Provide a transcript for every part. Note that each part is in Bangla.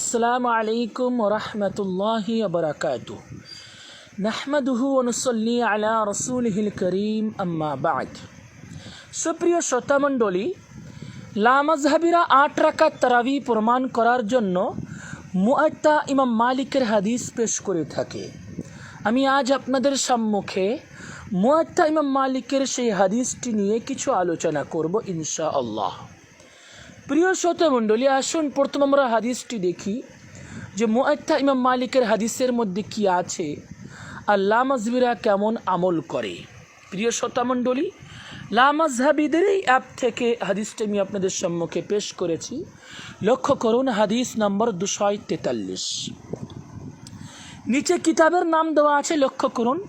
السلام عليكم ورحمة الله وبركاته نحمده ونصلي على رسوله الكريم أما بعد সুপ্রিয় শ্রোতামণ্ডলী লামাজহাবিরা আট রাকাত তারাবি প্রমাণ করার জন্য মুআত্তা ইমাম মালিকের হাদিস পেশ করে থাকে আমি আজ আপনাদের সম্মুখে মুআত্তা ইমাম মালিকের সেই হাদিসটি নিয়ে কিছু আলোচনা করব ইনশা আল্লাহ প্রিয় শ্রোতামণ্ডলী আসুন প্রথম আমরা হাদিসটি দেখি যে মুআত্তা ইমাম মালিকের হাদিসের মধ্যে কি আছে আর লামাজবিরা কেমন আমল করে। প্রিয় শ্রোতামণ্ডলী লামাজহাবিদের এই অ্যাপ থেকে হাদিসটি আমি আপনাদের সম্মুখে পেশ করেছি। লক্ষ্য করুন হাদিস নম্বর দুশয় তেতাল্লিশ। নিচে কিতাবের নাম দেওয়া আছে, লক্ষ্য করুন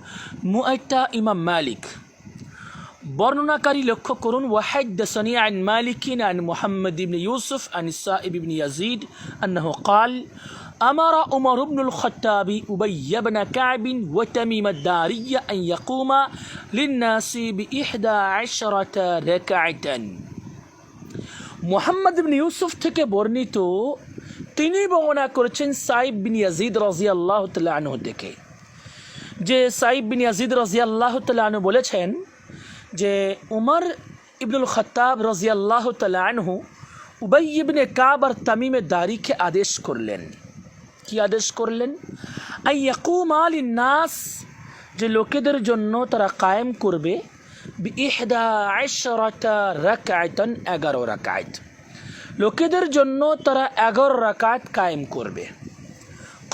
মুআত্তা ইমাম মালিক। বর্ণনাকারী লক্ষ্য করুন ওয়াহাদ্দাসানি আন মালিকিন আন মুহাম্মদ ইবনে ইউসুফ আন Saib ibn Yazid أنه قال أمر عمر بن الخطاب أبي بن كعب وتميم الداري أن يقوم للناس بإحدى عشرة ركعة Muhammad bin Yusuf থেকে বর্ণিত তিনি বর্ণনা করেছেন সাইব বিন ইয়াজিদ রাজিয়াল্লাহ তাল্লাহ আনহু থেকে যে সাইব বিন ইয়াজিদ রাজিয়াল্লাহ তাল্লাহ আনহু বলেছেন যে উমর ইবনুল খত্তাব রাজিয়াল্লাহ আনহু উবাই ইবনে কাব আর তামিমে দারিকে আদেশ করলেন। কি আদেশ করলেন? আই ইয়াকুম আল নাস যে লোকেদের জন্য তারা কায়েম করবে ইহদা আশরাতা রাকায়তন এগারো রাকায়ত লোকেদের জন্য তারা এগারো রাকাত কায়েম করবে।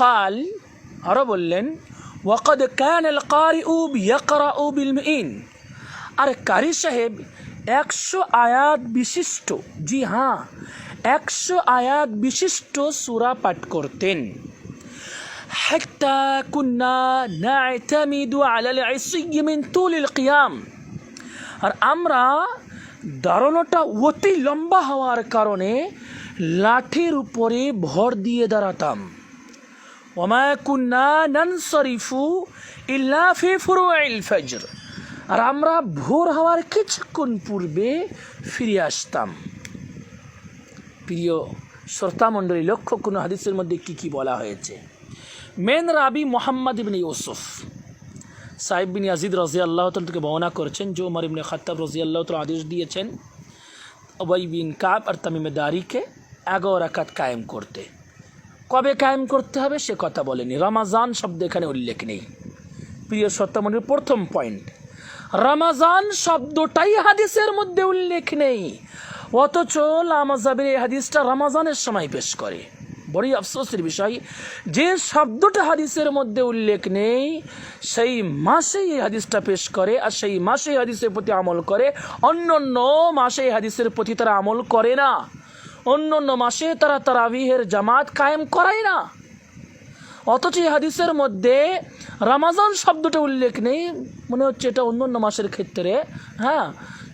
কাল আরও বললেন, ওয়াকদ কান আল কারি উব ইয়াকরা বিল মিন আর কারি সাহেব একশো আয়াত বিশিষ্ট জি হ্যাঁ একশো আয়াত বিশিষ্ট সুরা পাঠ করতেন حتى كنا نعتمد على العصي من طول القيام আর আমরা দাঁড়ানোটা অতি লম্বা হওয়ার কারণে লাঠির উপরে ভর দিয়ে দাঁড়াতাম ওমা কুন্না নানসরিফু ইল্লা ফি ফুরুইল ফজর আর আমরা ভোর হওয়ার কিছুক্ষণ পূর্বে ফিরে আসতাম। প্রিয় শ্রোতামণ্ডলী লক্ষ্য কোনো হাদিসের মধ্যে কি কি বলা হয়েছে। মেন রাবি মোহাম্মদ ইবনে ইউসুফ। সাহেব বিন আজিদ রাজি আল্লাহ থেকে বর্ণনা করেছেন, যে উমর ইবনে খাত্তাব রাজি আল্লাহ তাল আদেশ দিয়েছেন ওবাই বিন কাব আর তামিমে দারিকে এগারো রাকাত কায়েম করতে। কবে কায়েম করতে হবে সে কথা বলেনি। রমাজান শব্দ এখানে উল্লেখ নেই। প্রিয় সত্যামণির প্রথম পয়েন্ট রমাজান শব্দটাই হাদিসের মধ্যে উল্লেখ নেই। অথচ লামাজাবের এই হাদিসটা রমাজানের সময় পেশ করে। বড়ই আফসোসের বিষয়, যে শব্দটা হাদিসের মধ্যে উল্লেখ নেই, সেই মাসেই এই হাদিসটা পেশ করে আর সেই মাসে হাদিসের প্রতি আমল করে। অন্য অন্য মাসে হাদিসের প্রতি তারা আমল করে না। অন্য অন্য মাসে তারা তারাবিহের জামাত কায়েম করায় না। অথচ এই হাদিসের মধ্যে রামাজান শব্দটা উল্লেখ নেই মনে হচ্ছে এটা অন্য অন্য মাসের ক্ষেত্রে হ্যাঁ?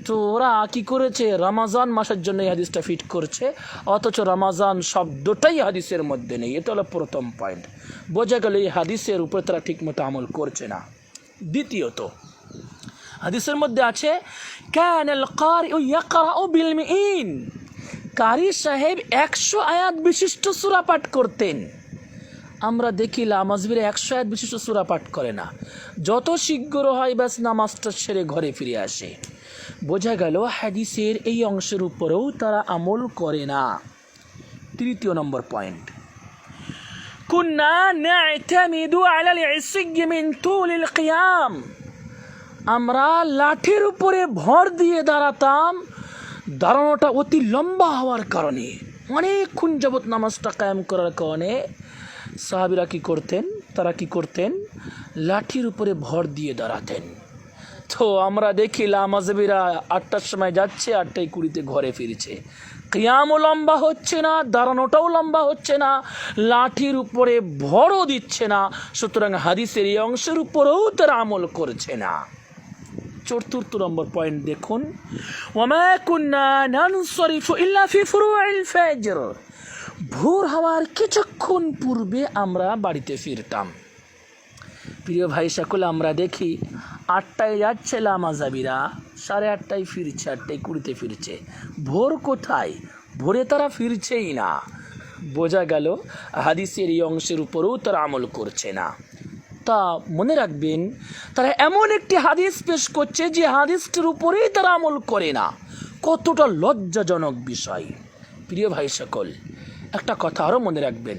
তো ওরা কি করেছে? রামাজান মাসের জন্য এই হাদিসটা ফিট করছে, অথচ রামাজান শব্দটাই হাদিসের মধ্যে নেই। এটা হলো প্রথম পয়েন্ট বোঝা গেল এই হাদিসের উপরে তারা ঠিকমতো আমল করছে না। দ্বিতীয়ত, হাদিসের মধ্যে আছে কারি সাহেব একশো আয়াত বিশিষ্ট সুরা পাঠ করতেন। আমরা দেখি লামাজবিরে একশো আয়াত বিশিষ্ট সুরা পাঠ করে না। যত শীঘ্র হয় ব্যাস নামাজটা সেরে ঘরে ফিরে আসে। বোঝা গেল হাদিসের এই অংশের উপরেও তারা আমল করে না। তৃতীয় নম্বর পয়েন্ট। al-qiyam আমরা লাঠির উপরে ভর দিয়ে দাঁড়াতাম। দাঁড়ানোটা অতি লম্বা হওয়ার কারণে। অনেকক্ষণ যাবৎ নামাজটা কায়েম করার কারণে সাহাবিরা কি করতেন? তারা কি করতেন? লাঠির উপরে ভর দিয়ে দাঁড়াতেন। তো আমরা দেখি লামাজবিরা আটটার সময় যাচ্ছে, আটটায় কুড়িতে ঘরে ফিরছে। কিয়ামও লম্বা হচ্ছে না, দাঁড়ানোটাও লম্বা হচ্ছে না, লাঠির উপরে ভরও দিচ্ছে না, সুতরাং হাদিসের এই অংশের উপরেও তারা আমল করছে না। চতুর্থ নম্বর পয়েন্ট দেখুন। ওমা কুন্না নানসরিফু ইল্লা ফি ফুরুইল ফজর। ভোর হওয়ার কিছুক্ষণ পূর্বে আমরা বাড়িতে ফিরতাম। প্রিয় ভাই সকল, আমরা দেখি আটটায় যাচ্ছে লামাজাবিরা সাড়ে আটটায় ফিরছে, আটটায় কুড়িতে ফিরছে। ভোর কোথায়? ভোরে তারা ফিরছেই না। বোঝা গেল হাদিসের এই অংশের উপরেও তারা আমল করছে না। তা মনে রাখবেন, তারা এমন একটি হাদিস পেশ করছে যে হাদিসটির উপরেই তারা আমল করে না। কতটা লজ্জাজনক বিষয়। প্রিয় ভাই সকল একটা কথা আরও মনে রাখবেন।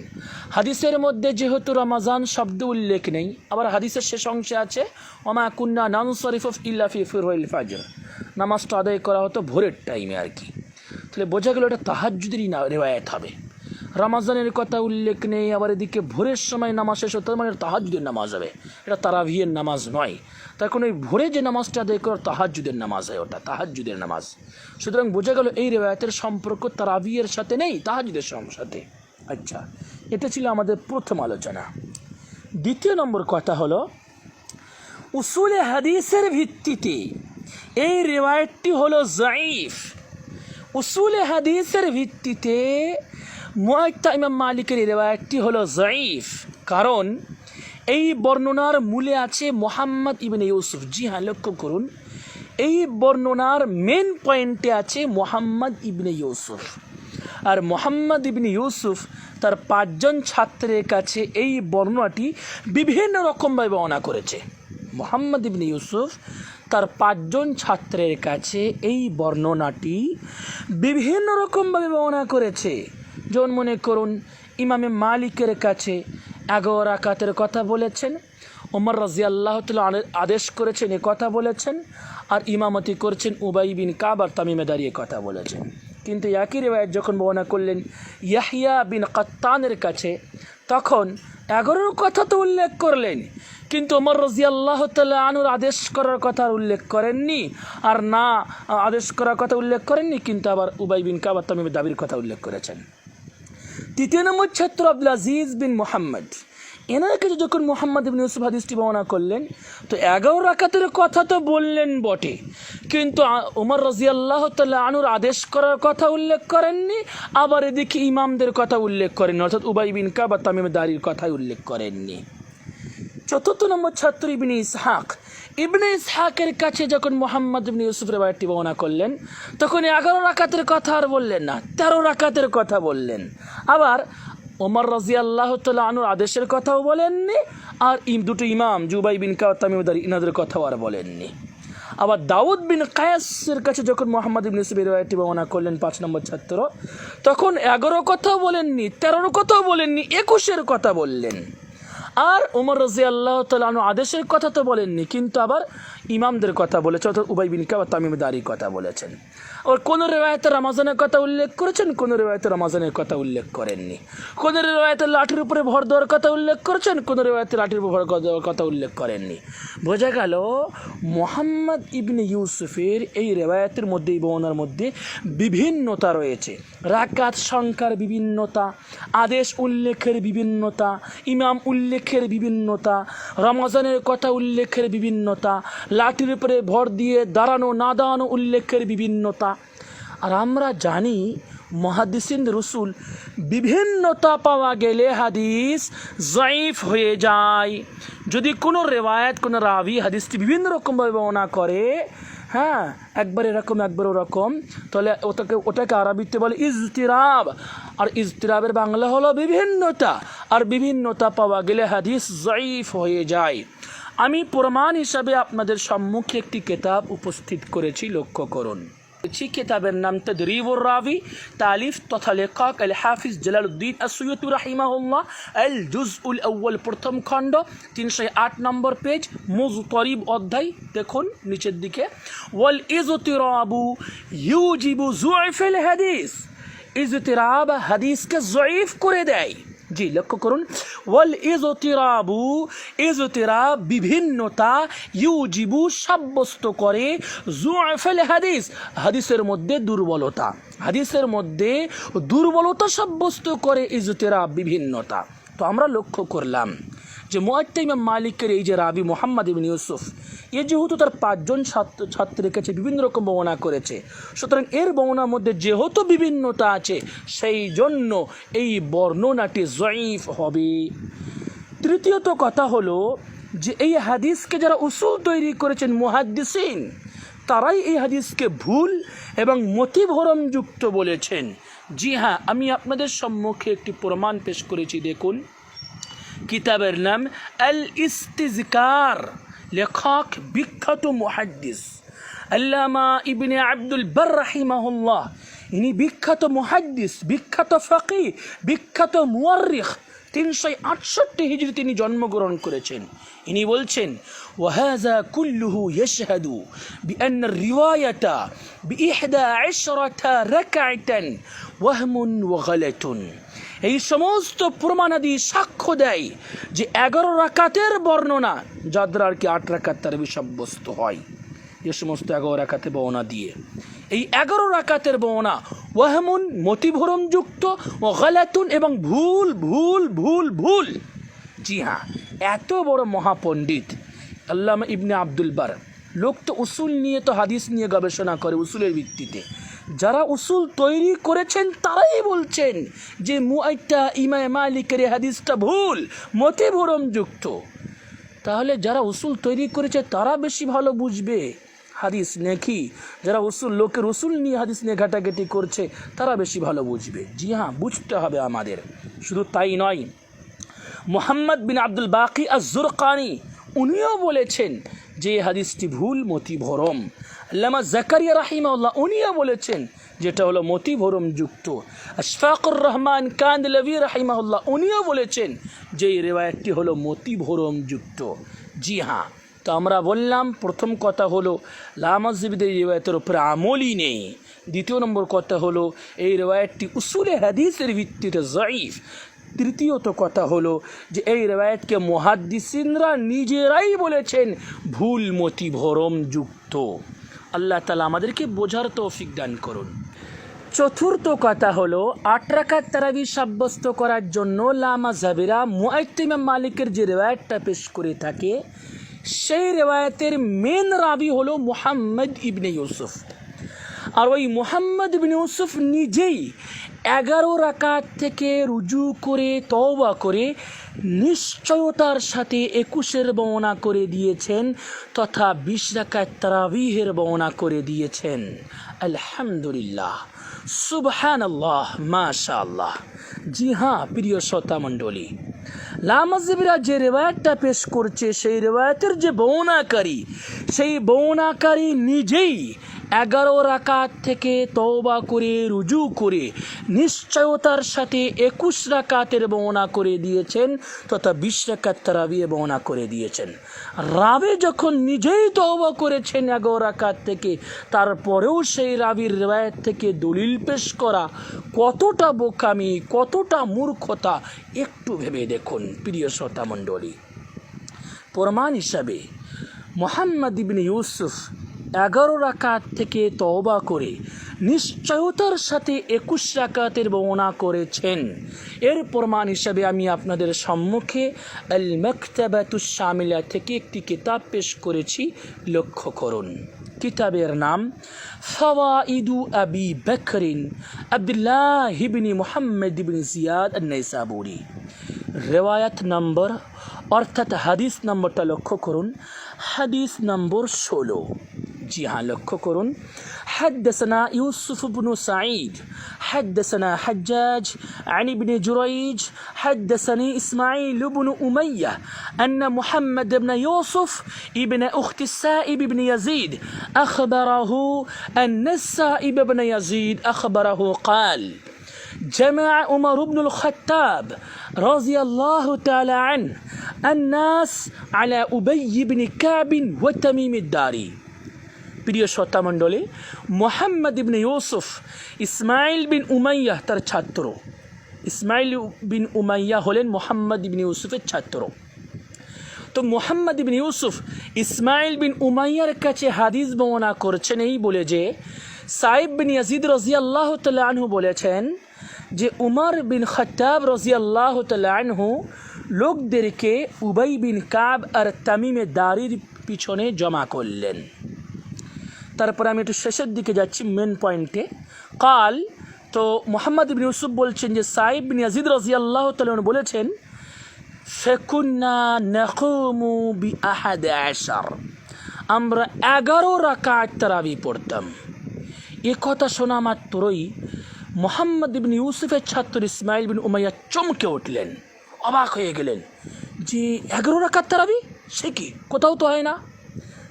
হাদিসের মধ্যে যেহেতু রমাজান শব্দ উল্লেখ নেই, আবার হাদিসের শেষ অংশে আছে অমা কুন্না নান শরীফ অফ ইল্লাফি ফিরহল ফাজর। নামাজটা আদায় করা হতো ভোরের টাইমে আর কি। তাহলে বোঝা গেল এটা তাহাজুদেরই রেওয়ায়ত হবে। রমাজানের কথা উল্লেখ নেই, আবার এদিকে ভোরের সময় নামাজ শেষ হতো মানে তাহাজুদের নামাজ হবে। এটা তারাভিয়ের নামাজ নয়। তার কারণ ওই ভোরে যে নামাজটা আদায় করার তাহাজুদের নামাজ হয় ওটা তাহাজুদের নামাজ। সুতরাং বোঝা গেল এই রেওয়ায়তের সম্পর্ক তারাবিয়ের সাথে নেই তাহাজুদের সাথে। আচ্ছা এটা ছিল আমাদের প্রথম আলোচনা। দ্বিতীয় নম্বর কথা হলো, উসুলে হাদিসের ভিত্তিতে এই রেওয়ায়তটি হলো জাইফ উসুলে হাদিসের ভিত্তিতে মুয়াত্তা ইমাম মালিকের এই রেওয়ায়তটি হলো জাইফ কারণ এই বর্ণনার মূলে আছে মোহাম্মদ ইবনে ইউসুফ। জি হ্যাঁ লক্ষ্য করুন। এই বর্ণনার মেন পয়েন্টে আছে মোহাম্মদ ইবনে ইউসুফ। আর মোহাম্মদ ইবনে ইউসুফ তার পাঁচজন ছাত্রের কাছে এই বর্ণনাটি বিভিন্ন রকমভাবে বর্ণনা করেছে। মোহাম্মদ ইবনে ইউসুফ তার পাঁচজন ছাত্রের কাছে এই বর্ণনাটি বিভিন্ন রকমভাবে বর্ণনা করেছে। যেমন মনে করুন ইমামে মালিকের কাছে। এগারো রাকাতের কথা বলেছেন। ওমর রাজি আল্লাহ আদেশ করেছেন এ কথা বলেছেন। আর ইমামতি করছেন উবাই বিন কাবার তামিমে দাঁড়িয়ে কথা বলেছেন। কিন্তু একই রেওয়ায়ত যখন বর্ণনা করলেন ইয়াহিয়া বিন কাত্তানের কাছে, তখন এগারোর কথা তো উল্লেখ করলেন। কিন্তু ওমর রাজি আল্লাহ আনুর আদেশ করার কথা উল্লেখ করেননি। আর না আদেশ করার কথা উল্লেখ করেননি, কিন্তু আবার উবাই বিন কাবার তামিমের দাবির কথা উল্লেখ করেছেন। তৃতীয় নম্বর ছাত্র আব্দুল আজিজ বিন মোহাম্মদ। এনার কাছে যখন মোহাম্মদ ইবিন ইউসুফ হাদিসটি বর্ণনা করলেন, তো এগারো রাকাতের কথা তো বললেন বটে। কিন্তু উমর রাজিয়াল্লাহ তাল্লাহ আনুর আদেশ করার কথা উল্লেখ করেননি, আবার এদিকে ইমামদের কথা উল্লেখ করেননি, অর্থাৎ উবাই বিন কাবা তামিম দারির কথাই উল্লেখ করেননি। চতুর্থ নম্বর ছাত্র ইবনে ইসহাক। ইবনে ইসহাকের কাছে যখন মোহাম্মদ ইবনে ইউসুফ রেবায়তটি বর্ণনা করলেন, তখন এগারো রাকাতের কথা আর বললেন না, তেরো রাকাতের কথা বললেন। আবার ওমর রাজি আল্লাহ আনুর আদেশের কথাও বলেননি, আর ইম দুটো ইমাম, জুবাই বিন কাতামিমদার ইনাদের কথাও আর বলেননি। আবার দাউদ বিন কায়াসের কাছে যখন মোহাম্মদ ইবনে ইউসুফ এই বর্ণনা করলেন পাঁচ নম্বর ছাত্র, তখন এগারো কথাও বলেননি, তেরোর কথাও বলেননি, একুশের কথা বললেন। আর উমর রাজি আল্লাহ তালু আদেশের কথা তো বলেননি, কিন্তু আবার ইমামদের কথা বলেছে, অর্থাৎ উবাই বিন তামিম দারির কথা বলেছেন। ওর কোন রেওয়ায়তে রমাজানের কথা উল্লেখ করেছেন? কোন রেওয়ায়তে রমাজানের কথা উল্লেখ করেননি। কোন রেওয়ায়তে লাঠির উপরে ভর দেওয়ার কথা উল্লেখ করেছেন? কোন রেওয়ায়তে লাঠির উপর ভর দেওয়ার কথা উল্লেখ করেননি। বোঝা গেল, মোহাম্মদ ইবনে ইউসুফের এই রেওয়ায়তের মধ্যে, এই বর্ণনার মধ্যে বিভিন্নতা রয়েছে। রাকাত সংখ্যার বিভিন্নতা, আদেশ উল্লেখের বিভিন্নতা, ইমাম উল্লেখের বিভিন্নতা, রমজানের কথা উল্লেখের বিভিন্নতা, লাঠির উপরে ভর দিয়ে দাঁড়ানো, না দাঁড়ানো উল্লেখের বিভিন্নতা আর আমরা জানি মহাদিসিন রসুল বিভিন্নতা পাওয়া গেলে হাদিস জয়ীফ হয়ে যায়। যদি কোনো রেওয়ায়ত, কোনো রাবি হাদিসটি বিভিন্ন রকমভাবে বর্ণনা করে হ্যাঁ একবার এরকম, একবার ওরকম, তাহলে ওটাকে ওটাকে আরবিতে বলে ইজতিরাব। আর ইজতিরাবের বাংলা হলো বিভিন্নতা। আর বিভিন্নতা পাওয়া গেলে হাদিস জয়ীফ হয়ে যায়। আমি প্রমাণ হিসাবে আপনাদের সম্মুখে একটি কেতাব উপস্থিত করেছি, লক্ষ্য করুন। ছি কিতাবের নাম তদরিবুর রাবি তালিফ তথা লেখক আল হাফিজ জালালউদ্দিন আসুয়তু রাহিমাহুল্লাহ আল জুজউল আউ্য়াল প্রথম খণ্ড তিনশো আট নম্বর পেজ মুজতরিব অধ্যায় দেখুন নিচের দিকে ওয়াল ইজতিরাবু ইউজিবু জুইফিল হাদিস ইজতিরাব হাদিসকে জয়ীফ করে দেয় জি লক্ষ্য করুন ওয়াল ইজতিরাবু, ইজতিরাব বিভিন্নতা ইউজিবু সাব্যস্ত করে জুআফাল হাদিস, হাদিসের মধ্যে দুর্বলতা। হাদিসের মধ্যে দুর্বলতা সাব্যস্ত করে ইজতিরাব বিভিন্নতা। তো আমরা লক্ষ্য করলাম যে মুয়াত্তা ইমাম মালিকের এই যে রাবি মোহাম্মদ ইবিন ইউসুফ, এ যেহেতু তার পাঁচজন ছাত্র ছাত্রের কাছে বিভিন্ন রকম বর্ণনা করেছে। সুতরাং এর বর্ণনার মধ্যে যেহেতু বিভিন্নতা আছে, সেই জন্য এই বর্ণনাটি জয়ীফ হবে। তৃতীয়ত কথা হলো যে এই হাদিসকে যারা উসুল তৈরি করেছেন মুহাদ্দিসিন, তারাই এই হাদিসকে ভুল এবং মতিভরমযুক্ত বলেছেন। জি হ্যাঁ আমি আপনাদের সম্মুখে একটি প্রমাণ পেশ করেছি, দেখুন। কিতাবের নাম আল ইস্তিজকার লেখক বিখ্যাত মুহাদ্দিস আল্লামা ইবনে আব্দুল বার রাহিমাহুল্লাহ ইনি বিখ্যাত মুহাদ্দিস বিখ্যাত ফকি বিখ্যাত মুয়ার্রিখ তিনশো আটষট্টি হিজড়ি তিনি জন্মগ্রহণ করেছেন। ইনি বলছেন ওয়াহাজা কুল্লুহু ইয়শহাদু বিআন্ন রিওয়ায়াতা বিইহদা আশরাতা রাকাআতান ওয়াহমুন ওয়া গালাতুন। এই সমস্ত প্রমাণাদি সাক্ষ্য দেয় যে এগারো রাকাতের বর্ণনা যাদের আর কি আট রাকাত তার সাব্যস্ত হয়। এ সমস্ত এগারো রাকাতে বর্ণনা দিয়ে। এই এগারো রাকাতের বর্ণনা ওয়াহমুন, মতিভরম যুক্ত ও গালাতুন এবং ভুল ভুল ভুল ভুল। জি হ্যাঁ এত বড় মহাপণ্ডিত আল্লামা ইবনে আব্দুল বার লোক তো উসুল নিয়ে তো হাদিস নিয়ে গবেষণা করে উসুলের ভিত্তিতে। যারা উসুল তৈরি করেছেন, তারাই বলছেন যে মুআইটা ইমায় মালিকের হাদিসটা ভুল মতিভরম ভরমযুক্ত তাহলে যারা উসুল তৈরি করেছে, তারা বেশি ভালো বুঝবে। হাদিস নাকি, যারা উসুল, লোকের উসুল নিয়ে হাদিস নিয়ে ঘাটাঘাটি করছে, তারা বেশি ভালো বুঝবে। জি হ্যাঁ বুঝতে হবে আমাদের। শুধু তাই নয়, মোহাম্মদ বিন আব্দুল বাকি আজুরকানি উনিও বলেছেন যে হাদিসটি ভুল, মতি ভরম। আল্লামা জাকারিয়া রাহিমাউল্লাহ উনিও বলেছেন, যেটা হলো মতি ভরম যুক্ত। আশফাকুর রহমান কান্দলভি রাহিমাউল্লাহ উনিও বলেছেন যে এই রেওয়ায়তটি হলো মতি ভরম যুক্ত। জি হ্যাঁ তো আমরা বললাম, প্রথম কথা হলো লামাজিবিদের রেওয়ায়তের উপরে আমলই নেই। দ্বিতীয় নম্বর কথা হলো, এই রেওয়ায়তটি উসুলে হাদিসের ভিত্তিতে জয়ীফ তৃতীয়ত কথা হলো, যে এই রেওয়ায়তকে মহাদ্দিসিনরা নিজেরাই বলেছেন, ভুল মতি ভরম যুক্ত। আল্লাহ তালা আমাদেরকে বোঝার তৌফিক দান করুন। চতুর্থ কথা হলো, আট তারাবি সাব্যস্ত করার জন্য লামা জাবিরা মুআইতিমাম মালিকের যে রেওয়ায়তটা পেশ করে থাকে, সেই রেওয়ায়তের মেন রাবি হলো মুহাম্মদ ইবনে ইউসুফ। আর ওই মোহাম্মদ ইবিন ইউসুফ নিজেই এগারো রাকাত থেকে রুজু করে, তওবা করে নিশ্চয়তার সাথে একুশের বর্ণনা করে দিয়েছেন তথা বিশ রাকাত তারাবিহের বর্ণনা করে দিয়েছেন। আলহামদুলিল্লাহ। সুবহান আল্লাহ মাশা আল্লাহ জি হ্যাঁ প্রিয় শ্রোতা মণ্ডলী লামাজিবিরা যে রেওয়ায়তটা পেশ করছে, সেই রেওয়ায়তের যে বৌনাকারী সেই বৌনাকারী নিজেই এগারো রাকাত থেকে তওবা করে, রুজু করে, নিশ্চয়তার সাথে একুশ রাকাতের বর্ণনা করে দিয়েছেন, তথা বিশ রাকাত তারাবিয়ে বর্ণনা করে দিয়েছেন। রাবে যখন নিজেই তওবা করেছেন এগারো রাকাত থেকে, তারপরেও সেই রাবির রেওয়ায়ত থেকে দলিল পেশ করা কতটা বোকামি, কতটা মূর্খতা, একটু ভেবে দেখুন প্রিয় শ্রোতা মণ্ডলী। প্রমাণ হিসাবে মোহাম্মদ ইবিন ইউসুফ এগারো রাকাত থেকে তওবা করে নিশ্চয়তার সাথে একুশ রাকাতের বর্ণনা করেছেন। এর প্রমাণ হিসাবে আমি আপনাদের সম্মুখে আল মকতাবাতুস শামিলা থেকে একটি কিতাব পেশ করেছি, লক্ষ্য করুন। কিতাবের নাম, ফাওয়াইদু আবি বকরিন আবদুল্লাহ ইবনি মুহাম্মদ ইবনি জিয়াদ আন-নাইসাবুরি। রেওয়ায়াত নম্বর, অর্থাৎ হাদিস নম্বরটা লক্ষ্য করুন। হাদিস নম্বর ষোলো। জি হ্যাঁ লক্ষ্য করুন حدثنا يوسف بن سعيد حدثنا حجاج عن ابن جريج حدثني إسماعيل بن أمية أن محمد بن يوسف ابن أخت السائب بن يزيد أخبره أن السائب بن يزيد أخبره قال جمع عمر بن الخطاب رضي الله تعالى عنه الناس على أبي بن كعب وتميم الداري প্রিয় শ্রোতামণ্ডলী মোহাম্মদ ইবনে ইউসুফ ইসমাইল বিন উমাইয়া তার ছাত্র। ইসমাইল বিন উমাইয়া হলেন মোহাম্মদ ইবনে ইউসুফের ছাত্র। তো মোহাম্মদ ইবিন ইউসুফ ইসমাইল বিন উমাইয়ার কাছে হাদিস বর্ণনা করছেন এই বলে যে, সাইব বিন ইয়াজিদ রাজিয়াল্লাহ আনহু বলেছেন যে, উমর বিন খত্তাব রাজিয়াল্লাহ আনহু লোকদেরকে উবাই বিন কাব আর তামিমে দারির পিছনে জমা করলেন। তারপরে আমি একটু শেষের দিকে যাচ্ছি মেন পয়েন্টে কাল, তো মোহাম্মদ বিন ইউসুফ বলছেন যে, সাইব ইয়াজিদ রাজিয়াল্লাহ তালন বলেছেন আমরা এগারো রাকাত তারাবি পড়তাম। এ কথা শোনা মাত্রই মোহাম্মদ বিন ইউসুফের ছাত্র ইসমাইল বিন উমাইয়া চমকে উঠলেন, অবাক হয়ে গেলেন। যে এগারো রাকাত তারাবি সে কি? কোথাও তো হয় না?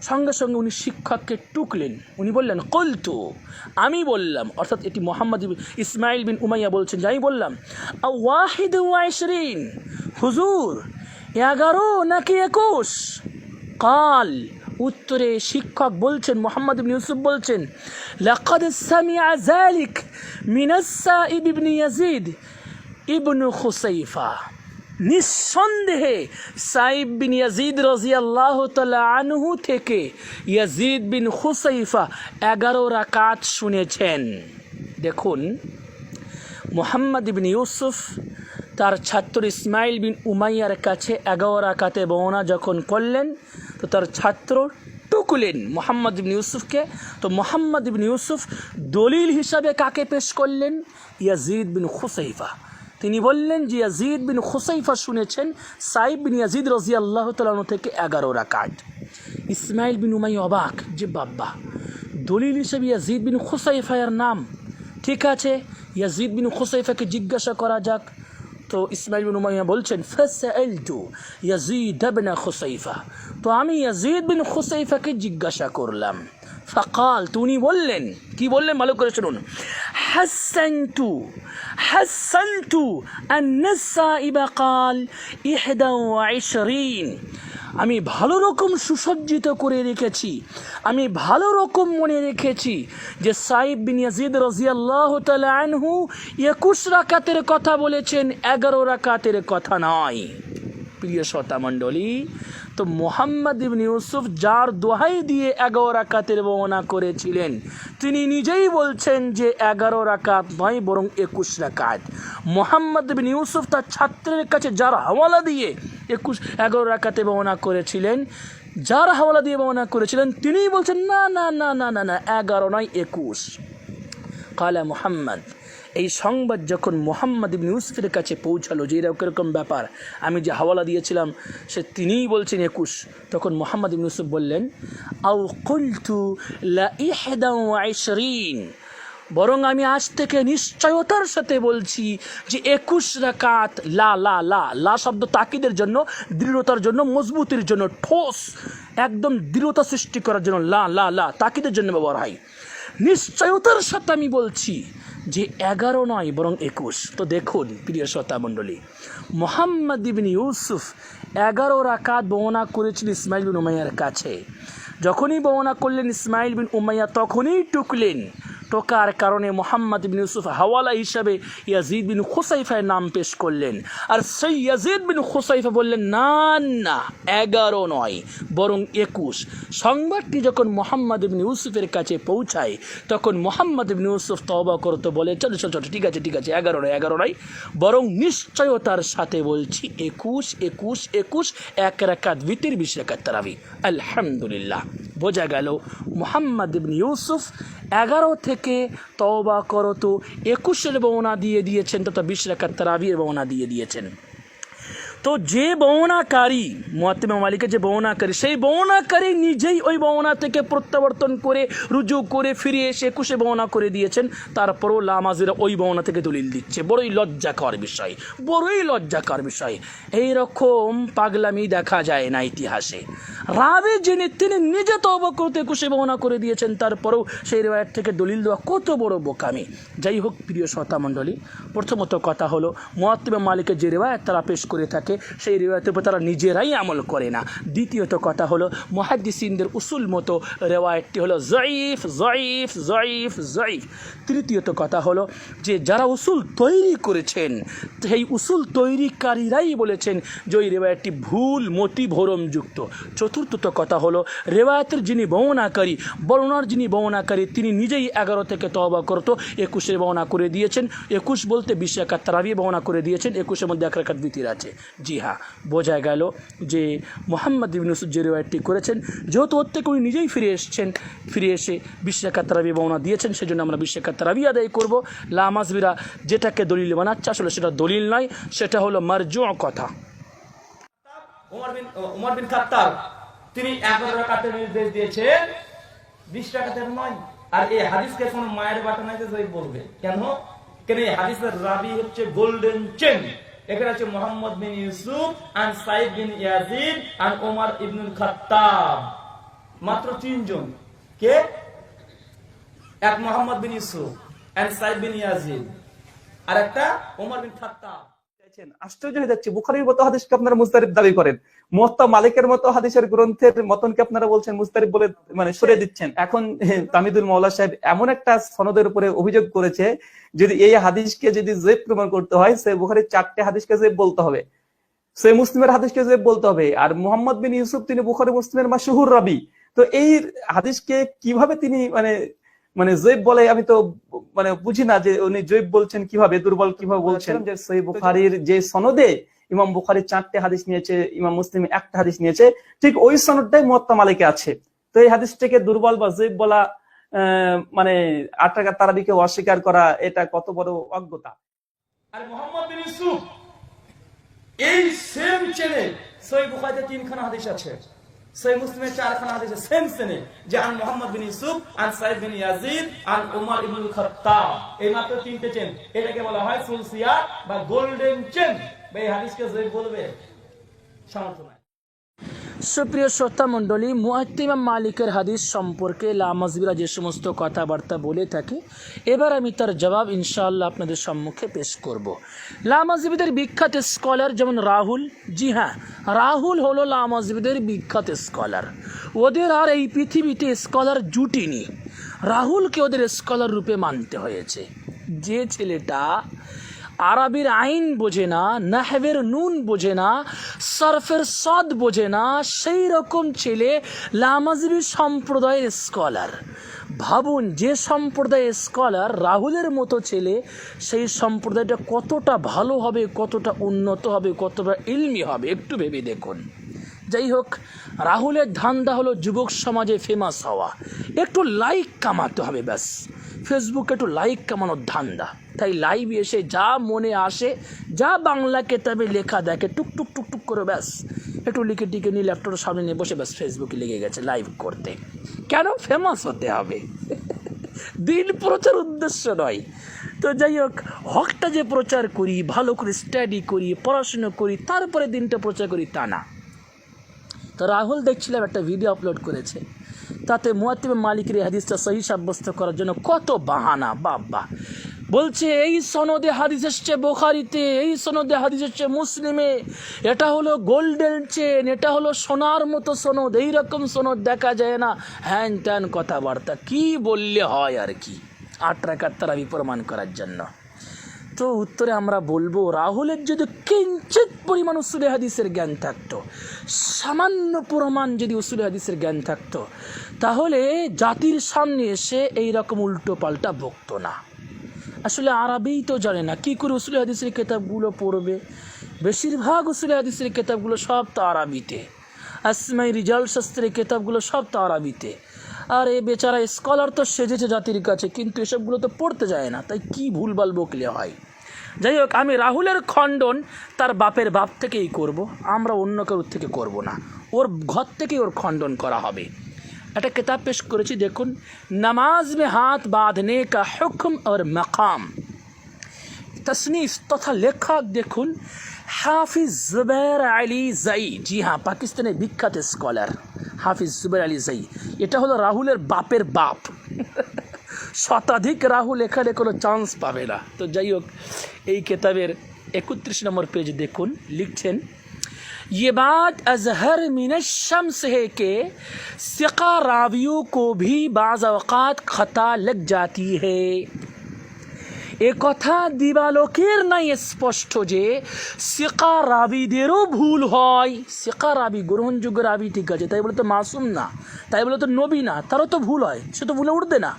সঙ্গে সঙ্গে উনি শিক্ষককে টুকলেন। উনি বললেন, কলতু, আমি বললাম, অর্থাৎ এটি মোহাম্মদ ইসমাইল বিন উমাইয়া বলছেন যে, আমি বললাম ওয়াহিদ ওয়াইশরিন হুজুর, এগারো নাকি একুশ? কাল উত্তরে শিক্ষক বলছেন, মোহাম্মদ ইবনে ইউসুফ বলছেন, লাকাদ সামিআ যালিক মিনাস সাইব ইবনে ইয়াজিদ ইবনু খুসাইফা। নিঃসন্দেহে সাইব বিন ইয়াজিদ রাজিয়াল্লাহু তাআলা আনহু থেকে ইয়াজিদ বিন খুসাইফা এগারো রাকাত শুনেছেন। দেখুন, মোহাম্মদ বিন ইউসুফ তার ছাত্র ইসমাইল বিন উমাইয়ার কাছে এগারো রাকাতে বর্ণনা যখন করলেন, তো তার ছাত্র টুকুলেন মোহাম্মদ বিন ইউসুফকে। তো মোহাম্মদ বিন ইউসুফ দলিল হিসাবে কাকে পেশ করলেন? ইয়াজিদ বিন খুসাইফা। তিনি বললেন যে ইয়াজিদ বিন খুসাইফা শুনেছেন, সাইব বিন ইয়াজিদ রাজি আল্লাহ তালন থেকে এগারো রাকাত। ইসমাইল বিন উমাই অবাক, যে বাব্বা, দলিল হিসেবে ইয়াজিদ বিন খুসাইফায়ের নাম ঠিক আছে, ইয়াজিদ বিন খুসাইফাকে জিজ্ঞাসা করা যাক। তো ইসমাইল বিন উমাইয়া বলছেন, ফাসাইলতু ইয়াজিদ ইবনে খুসাইফা। তো আমি ইয়াজিদ বিন খুসাইফাকে জিজ্ঞাসা করলাম। ফাকাল তো উনি বললেন কি বললেন ভালো করে শুনুন হাসানতু হাসানতু আন্নাসাইবা কাল ইহদা ওয়া ইশরিন আমি ভালো রকম সুসজ্জিত করে রেখেছি। আমি ভালো রকম মনে রেখেছি যে সাইব বিন ইয়াজিদ রাজিয়াল্লাহ আনহু একুশ রাকাতের কথা বলেছেন, এগারো রাকাতের কথা নয়। প্রিয় শ্রোতা মণ্ডলী তো মোহাম্মদ ইবন ইউসুফ যার দোহাই দিয়ে এগারো রাকাতের বর্ণনা করেছিলেন, তিনি নিজেই বলছেন যে এগারো রাকাত নয়, বরং একুশ রাকাত। মোহাম্মদ বিন ইউসুফ তার ছাত্রের কাছে যার হাওয়ালা দিয়ে একুশ, এগারো রাকাতে বর্ণনা করেছিলেন, যার হাওয়ালা দিয়ে বর্ণনা করেছিলেন, তিনিই বলছেন, না না না না না না, এগারো নয়, একুশ। কালা মোহাম্মদ এই সংবাদ যখন মোহাম্মদ ইবনে ইউসুফের কাছে পৌঁছালো যে এরকম ব্যাপার, আমি যে হাওয়ালা দিয়েছিলাম, সে তিনিই বলছেন একুশ। তখন মোহাম্মদ ইবনে ইউসুফ বললেন আউ কুলতু লা ইহদা ওয়া ইশরিন বরং আমি আজ থেকে নিশ্চয়তার সাথে বলছি যে একুশ রাকাত লা লা লা লা শব্দ তাকিদের জন্য, দৃঢ়তার জন্য, মজবুতির জন্য, ঠোস, একদম দৃঢ়তা সৃষ্টি করার জন্য লা লা লা তাকিদের জন্য ব্যবহার হয়। নিশ্চয়তার সাথে আমি বলছি যে এগারো নয়, বরং একুশ। তো দেখুন, প্রিয় শ্রোতা মণ্ডলী, মোহাম্মদ ইবিন ইউসুফ এগারো রাকাত বহনা করেছিল ইসমাইল বিন উমাইয়ার কাছে। যখনই বহনা করলেন ইসমাইল বিন উমাইয়া, তখনই টুকলেন টোকার কারণে মোহাম্মদ বিন ইউসুফ হাওয়ালা হিসাবে ইয়াজিদ বিন খুসাইফার নাম পেশ করলেন। আর সেই ইয়াজিদ বিন খুসাইফা বললেন, না না, এগারো নয়, বরং একুশ। সংবাদটি যখন মোহাম্মদ বিন ইউসুফের কাছে পৌঁছায়, তখন মোহাম্মদ বিন ইউসুফ তবা করতো বলে, চলো চলো চলো, ঠিক আছে ঠিক আছে, এগারো নয় এগারো নয়। বরং নিশ্চয়তার সাথে বলছি, একুশ একুশ একুশ, এক রাকাত বিতির বিশ রাকাত তারাবি। আলহামদুলিল্লাহ, বোঝা গেল মোহাম্মদ ইবনে ইউসুফ এগারো থেকে তওবা করো তো একুশের বওনা দিয়ে দিয়েছেন তথা বিশ রাকাত তারাবির বর্ণনা দিয়ে দিয়েছেন। তো যে বর্ণাকারী মোয়াত্তিমা মালিকের যে বর্ণাকারী সেই বর্ণাকারী নিজেই ওই বর্ণনা থেকে প্রত্যাবর্তন করে, রুজু করে ফিরে এসে একুশে বর্ণনা করে দিয়েছেন। তারপরও লামাজিরা ওই বর্ণনা থেকে দলিল দিচ্ছে। বড়ই লজ্জাকর বিষয়, বড়ই লজ্জাকর বিষয়। এই রকম পাগলামি দেখা যায় না ইতিহাসে। রাবে যিনি, তিনি নিজে তো অবকৃত একুশে বর্ণনা করে দিয়েছেন। তারপরেও সেই রেওয়ায়ত থেকে দলিল দেওয়া কত বড় বোকামি। যাই হোক, প্রিয় শ্রোতা মণ্ডলী প্রথমত কথা হলো, মোয়াত্তিমা মালিকের যে রেওয়ায়ত তারা পেশ করে থাকে সেই রেওয়ায়তের উপর তারা নিজেরাই আমল করে না। দ্বিতীয়ত কথা হলো, মহাদ্দিসিনদের উসুল মতো রেওয়ায়তটি হলো জয়ীফ জয়ীফ জয়ীফ জয়ীফ। তৃতীয়ত কথা হলো যে, যারা উসুল তৈরি করেছেন, সেই উসুল তৈরিকারীরাই বলেছেন যে, ওই রেওয়ায়তটি ভুল, মতি ভরমযুক্ত চতুর্থত কথা হলো, রেওয়ায়তের যিনি বর্ণনাকারী বর্ণার যিনি বর্ণনাকারী, তিনি নিজেই এগারো থেকে তবা করতো, একুশের বর্ণনা করে দিয়েছেন। একুশ বলতে বিশ তারাবি বর্ণনা করে দিয়েছেন, একুশের মধ্যে এক রেখাত ভিতির আছে। জি হ্যাঁ বোঝা গেল যে মোহাম্মদ ইবিন ইউসুফ যে রেওয়ায়তটি করেছেন, যেহেতু ওর থেকে উনি নিজেই ফিরে এসছেন, ফিরে এসে বিশ একাত তারাবি বর্ণনা দিয়েছেন, সেজন্য আমরা বিশ একাত তারাবি আদায় করব। লামাজবিরা যেটাকে দলিল বানাচ্ছে, আসলে সেটা দলিল নয়, সেটা হলো মার্জু কথা। তিনি নির্দেশ দিয়েছেন, বিশ রাকাতের নয়। আর এই হাদিসকে কোন মায়ের বাটা নাই বলবে? কেন? কেন এই হাদিসের রাবি হচ্ছে গোল্ডেন চেন এখানে আছে মোহাম্মদ বিন ইউসুফ আর সাইদ বিন ইয়াজিদ আর ওমর ইবনুল খাত্তাব। মাত্র তিনজন। কে? এক মোহাম্মদ বিন ইউসুফ এন্ড সাইদ বিন ইয়াজিদ। আর একটা ওমর বিন খাত্তাব। চাইছেন আশ্চর্য হয়ে যাচ্ছে। বুখারির মতো হাদিসকে আপনারা মুস্তারিফ দাবি করেন। মোত্তা মালিকের মতো হাদিসের গ্রন্থের মতনকে আপনারা বলছেন মুস্তারিফ বলে মানে সরে দিচ্ছেন। এখন তামিদুল মৌলা সাহেব এমন একটা সনদের উপরে অভিযোগ করেছে, যদি এই হাদিসকে যদি জেব প্রমাণ করতে হয়, সে বুখারির চারটে হাদিসকে জেব বলতে হবে। সে মুসলিমের হাদিসকে জেব বলতে হবে। আর মোহাম্মদ বিন ইউসুফ, তিনি বুখারি, মুসলিমের মাসহুর রবি। তো এই হাদিসকে কীভাবে তিনি মানে মানে জৈব বলে আমি তো মানে বুঝি না যে উনি জৈব বলছেন কীভাবে দুর্বল কীভাবে বলছেন? যে সহি বুখারির যে সনদে ইমাম বুখারি চারটে হাদিস নিয়েছে ইমাম মুসলিম একটা হাদিস নিয়েছে ঠিক ওই সনদটাই মোত্তা মালিকে আছে। তো এই হাদিসটাকে দুর্বল বা জৈব বলা আহ, মানে আট টাকা তারাবিকে অস্বীকার করা এটা কত বড় অজ্ঞতা। আর মোহাম্মদ বিন ইউসুফ এই সেম চেনে সহি বুখারিতে তিনখানা হাদিস আছে। সহি মুসলিমের চারখানা হাদিসে সেম সেনে যে আন মোহাম্মদ বিন ইউসুফ, আন সাইদ বিন ইয়াজিদ, আন উমর ইবনুল খাত্তাব। এই মাত্র তিনটে চেন এটাকে বলা হয় সুলসিয়া বা গোল্ডেন চেন এই হাদিসকে যে বলবে, সামর্থ্য নাই। সুপ্রিয় শ্রোতা মণ্ডলী মুহাত্তিমাম মালিকের হাদিস সম্পর্কে লামাজবিরা যে সমস্ত কথাবার্তা বলে থাকে, এবার আমি তার জবাব ইনশাআল্লাহ আপনাদের সম্মুখে পেশ করব। লামাজবিদের বিখ্যাত স্কলার যেমন রাহুল, জি হ্যাঁ রাহুল হলো লামাজবিদের বিখ্যাত স্কলার। ওদের আর এই পৃথিবীতে স্কলার জুটিনি রাহুলকে ওদের স্কলার রূপে মানতে হয়েছে। যে ছেলেটা আরবির আইন বোঝে না নাহবের নুন বোঝে না, সরফের সদ বোঝে না, সেই রকম ছেলে লামাজবি সম্প্রদায়ের স্কলার। ভাবুন, যে সম্প্রদায়ের স্কলার রাহুলের মতো ছেলে, সেই সম্প্রদায়টা কতটা ভালো হবে, কতটা উন্নত হবে, কতটা ইলমি হবে, একটু ভেবে দেখুন। যাই হোক, রাহুলের ধান্দা হলো যুবক সমাজে ফেমাস হওয়া। একটু লাইক কামাতে হবে ব্যাস। ফেসবুকে একটু লাইক কামানোর ধান্দা। তাই লাইভ এসে যা মনে আসে, যা বাংলা কেতাবে লেখা দেখে, টুক টুক টুক টুক করে ব্যাস। একটু লিখে টিকে নিয়ে ল্যাপটপের সামনে নিয়ে বসে ব্যাস ফেসবুকে লেগে গেছে লাইভ করতে। কেন? ফেমাস হতে হবে। দিন প্রচার উদ্দেশ্য নয়। তো যাই হোক, হকটা যে প্রচার করি, ভালো করে স্টাডি করি, পড়াশুনো করি, তারপরে দিনটা প্রচার করি তা না। তো রাহুল দেখছিলাম একটা ভিডিও আপলোড করেছে। তাতে মুয়াত্তিবে মালিকের হাদিসটা সহি সাব্যস্ত করার জন্য কত বাহানা বাবা বলছে, এই সনদে হাদিস এসছে বোখারিতে, এই সনদে হাদিস এসছে মুসলিমে। এটা হলো গোল্ডেন চেন এটা হলো সোনার মতো সনদ এইরকম সনদ দেখা যায় না। হ্যান ত্যান কথাবার্তা, কি বললে হয় আর কি? আট রাকাত তারাবি প্রমাণ করার জন্য। তো উত্তরে আমরা বলব, রাহুলের যদি কিঞ্চিত পরিমাণ উসুলে হাদিসের জ্ঞান থাকতো, সামান্য প্রমাণ যদি উসুলে হাদিসের জ্ঞান থাকতো, তাহলে জাতির সামনে এসে এই রকম উল্টো পাল্টা বকতো না। আসলে আরবিই তো জানে না, কী করে উসুলে হাদিসের কেতাবগুলো পড়বে? বেশিরভাগ উসুলে হাদিসের কেতাবগুলো সব তো আরবিতে। আসমাই রিজাল্ট শাস্ত্রের কেতাবগুলো সব তো আরবিতে। আর এই বেচারা স্কলার তো সেজেছে জাতির কাছে, কিন্তু এসবগুলো তো পড়তে যায় না, তাই কি ভুলবাল বকলে হয়? যাই হোক, আমি রাহুলের খণ্ডন তার বাপের বাপ থেকেই করব, আমরা অন্য কারোর থেকে করব না, ওর ঘর থেকেই ওর খণ্ডন করা হবে। একটা কেতাব পেশ করেছি, দেখুন, নামাজ মে হাত বাঁধনে কা হুকম ওর মাকাম। তসনিফ তথা লেখক, দেখুন হাফিজ জুবের আলী জাই জি হ্যাঁ পাকিস্তানের বিখ্যাত স্কলার হাফিজ জুবের আলী জাই এটা হলো রাহুলের বাপের বাপ শতাধিক রাহুল এখানে কোনো চান্স পাবে না তো যাই হোক এই কেতাবের একত্রিশ নম্বর পেজ দেখুন লিখছেন ये बात अजहर मिन शम्स है कि सिका रावियों को भी बाज़ अवकात खता लग जाती है এ কথা দিবালোকের নাই স্পষ্ট যে সিকা রাবিদেরও ভুল হয়। সিকা রাবি, গ্রহণযোগ্য রাবি ঠিক আছে, তাই বলে তো মাসুম না, তাই বলে তো নবী না, তারও তো ভুল হয়, সে তো ভুলে উঠবে না।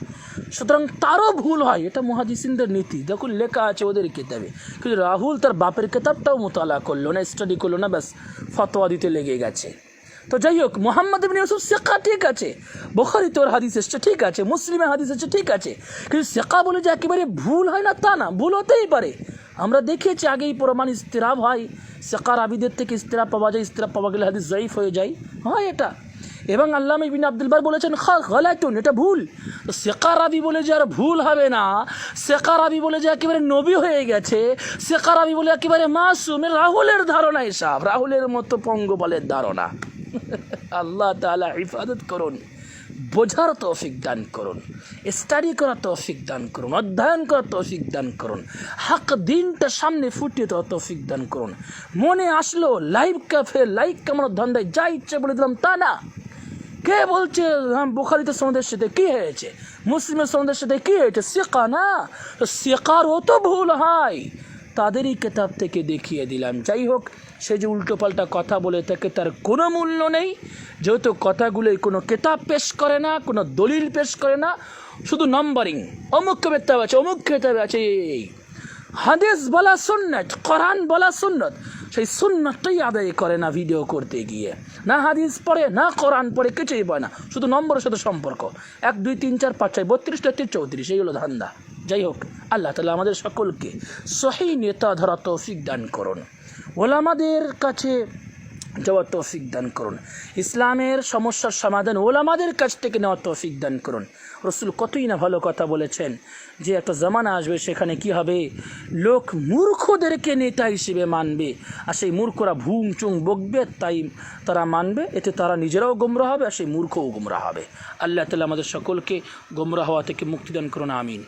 সুতরাং তারও ভুল হয়, এটা মহাদিসিনদের নীতি। দেখুন, লেখা আছে ওদের কেতাবে। কিন্তু রাহুল তার বাপের কেতাবটাও মোতালা করল না স্টাডি করল না, ব্যাস, ফতোয়া দিতে লেগে গেছে। তো যাই হোক মোহাম্মদ ইবনে ইউসুফ শেখা ঠিক আছে। বোখারি তোর হাদিস এসছে ঠিক আছে, মুসলিমের হাদিস এসছে ঠিক আছে। কিন্তু শেখা বলে যে একেবারে ভুল হয় না তা না, ভুল হতেই পারে। আমরা দেখেছি আগেই প্রমাণ ইস্তিরাব হয়। শেখার আবিদের থেকে ইস্তিরাব পাওয়া যায় ইস্তিরাব পাওয়া গেলে হাদিস জয়ীফ হয়ে যায়। হয় এটা। এবং আল্লাহ ইবিন আব্দুল বার বলেছেন গলাটুন এটা ভুল। তো আবি বলে যে আর ভুল হবে না। শেখার আবি বলে যে একেবারে নবী হয়ে গেছে। শেখার আবি বলে একেবারে মাসুম, রাহুলের ধারণা এসব, রাহুলের মতো পঙ্গবলের ধারণা। আল্লাহ তাআলা হিফাজত করুন, বোঝার তৌফিক দান করুন স্টাডি করার তৌফিক দান করুন, অধ্যয়ন করার তৌফিক দান করুন, হক দিনটা সামনে ফুটিয়ে দেওয়ার তৌফিক দান করুন। মনে আসলো লাইভ ক্যাফে লাইভ ক্যামেরার ধান্দায় যা ইচ্ছে বলে দিলাম তা না। কে বলছে হ্যাঁ বুখারিতে সন্ধ্যের সাথে কি হয়েছে? মুসলিমের সন্ধ্যের সাথে কি হয়েছে? শেখা না। তো শেখারও তো ভুল হয়। তাদেরই কেতাব থেকে দেখিয়ে দিলাম। যাই হোক, সে যে উল্টোপাল্টা কথা বলে থাকে, তার কোনো মূল্য নেই। যেহেতু কথাগুলোই কোনো কেতাব পেশ করে না, কোনো দলিল পেশ করে না, শুধু নম্বরিং। অমুক কেতাব আছে, অমুক কেতাব আছে, এই, হাদিস বলা সুন্নত, কোরআন বলা সুন্নত। সেই সুন্নতটাই আদায় করে না ভিডিও করতে গিয়ে। না হাদিস পড়ে, না কোরআন পড়ে, কিছুই পড়ে না। শুধু নম্বরের সাথে সম্পর্ক। এক, দুই, তিন, চার, পাঁচ, ছয়, বত্রিশ, তেত্রিশ, চৌত্রিশ এইগুলো ধান্দা। যাই হোক, আল্লাহ তালা আমাদের সকলকে সহি নেতা ধরা তৌফিক দান করুন। ওলামাদের কাছে যাওয়ার তৌফিক দান করুন। ইসলামের সমস্যার সমাধান ওলামাদের কাছ থেকে নেওয়ার তৌফিক দান করুন। রসুল কতই না ভালো কথা বলেছেন যে একটা জামানা আসবে, সেখানে কি হবে? লোক মূর্খদেরকে নেতা হিসেবে মানবে। আর সেই মূর্খরা ভুং চুং বকবে, তাই তারা মানবে। এতে তারা নিজেরাও গোমরা হবে, আর সেই মূর্খও গোমরা হবে। আল্লাহ তালা আমাদের সকলকে গোমরা হওয়া থেকে মুক্তিদান করুন, আমিন।